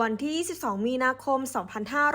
วันที่ 22 มีนาคม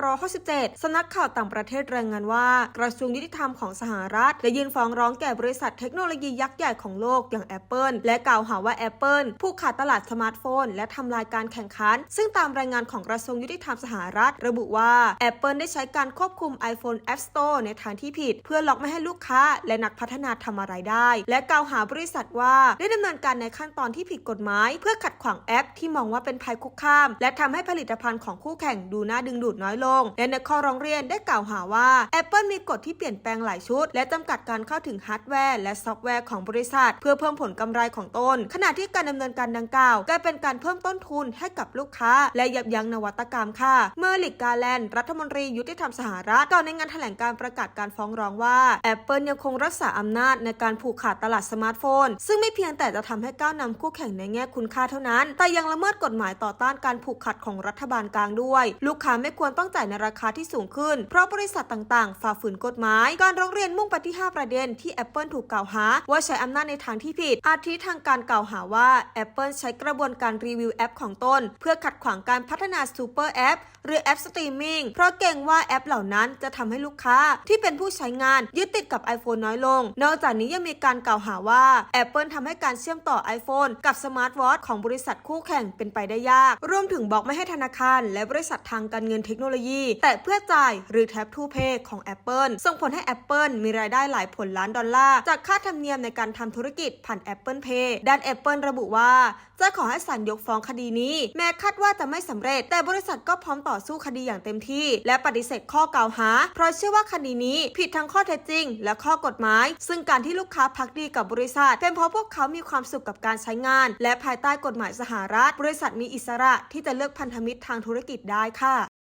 2567สำนักข่าวต่างประเทศรายงานว่า กระทรวงยุติธรรมของสหรัฐได้ยื่นฟ้องร้องแก่บริษัทเทคโนโลยียักษ์ใหญ่ของโลกอย่าง Apple และกล่าวหาว่า Apple ผู้ขาดตลาดสมาร์ทโฟน และทำลายการแข่งขัน ซึ่งตามรายงานของกระทรวงยุติธรรมสหรัฐ ระบุว่า Apple ได้ใช้การควบคุม iPhone App Store ในทางที่ผิด เพื่อล็อกไม่ให้ลูกค้า และนักพัฒนาทำอะไรได้ และกล่าวหาบริษัทว่าได้ดำเนินการในขั้นตอนที่ผิดกฎหมาย เพื่อขัดขวางแอปที่มองว่าเป็นภัยคุกคาม และทำให้ผลิตภัณฑ์ของคู่แข่งดูน่าดึงดูดน้อยลง และในข้อร้องเรียนได้กล่าวหาว่า Apple มีกฎที่เปลี่ยนแปลงหลายชุด และจำกัดการเข้าถึงฮาร์ดแวร์และซอฟต์แวร์ของบริษัท เพื่อเพิ่มผลกำไรของตน ขณะที่การดำเนินการดังกล่าวกลายเป็นการเพิ่มต้นทุนให้กับลูกค้า และยับยั้งนวัตกรรมค่ะ เมื่อลิกกาแลนรัฐมนตรียุติธรรมสหรัฐกล่าวในงานแถลงการประกาศการฟ้องร้องว่า Apple ยังคงรักษาอำนาจในการผูกขาดตลาดสมาร์ทโฟน ซึ่งไม่เพียงแต่จะทำให้ก้าวนำคู่แข่งในแง่คุณค่าเท่านั้น แต่ยังละเมิดกฎหมายต่อต้านการผูกขาดของรัฐบาลกลางด้วย ลูกค้าไม่ควรต้องจ่ายในราคาที่สูงขึ้น เพราะบริษัทต่างๆ ฝ่าฝืนกฎหมาย การร้องเรียนมุ่งไปที่ 5 ประเด็นที่ Apple ถูกกล่าวหา ว่าใช้อำนาจในทางที่ผิด อาทิทางการกล่าวหาว่า Apple ใช้กระบวนการรีวิวแอปของตน เพื่อขัดขวางการพัฒนาซูเปอร์แอปหรือแอปสตรีมมิ่งเพราะเกรงว่าแอปเหล่านั้นจะทำให้ลูกค้าที่เป็นผู้ใช้งานยึดติดกับ iPhone น้อยลง นอกจากนี้ยังมีการกล่าวหาว่า Apple ทำให้การเชื่อมต่อ iPhone กับสมาร์ทวอทของบริษัทคู่แข่งเป็นไปได้ยาก รวมถึงบอกไม่ให้ธนาคาร และบริษัททางการเงินเทคโนโลยี แต่เพื่อจ่ายหรือ Tap to Pay ของ Apple ส่งผลให้ Apple มีรายได้หลายผลล้านดอลลาร์ จากค่าธรรมเนียมในการทำธุรกิจผ่าน Apple Pay ด้าน Apple ระบุว่า จะขอให้ศาลยกฟ้องคดีนี้ แม้คาดว่าจะไม่สำเร็จ แต่บริษัทก็พร้อมต่อสู้คดีอย่างเต็มที่ และปฏิเสธข้อกล่าวหา เพราะเชื่อว่าคดีนี้ผิดทั้งข้อเท็จจริง และข้อกฎหมาย ซึ่งการที่ลูกค้าพักดีกับบริษัท เป็นเพราะพวกเขามีความสุขกับการใช้งาน และภายใต้กฎหมายสหรัฐ บริษัทมีอิสระที่จะเลือกพันธมิตรทางธุรกิจได้ค่ะ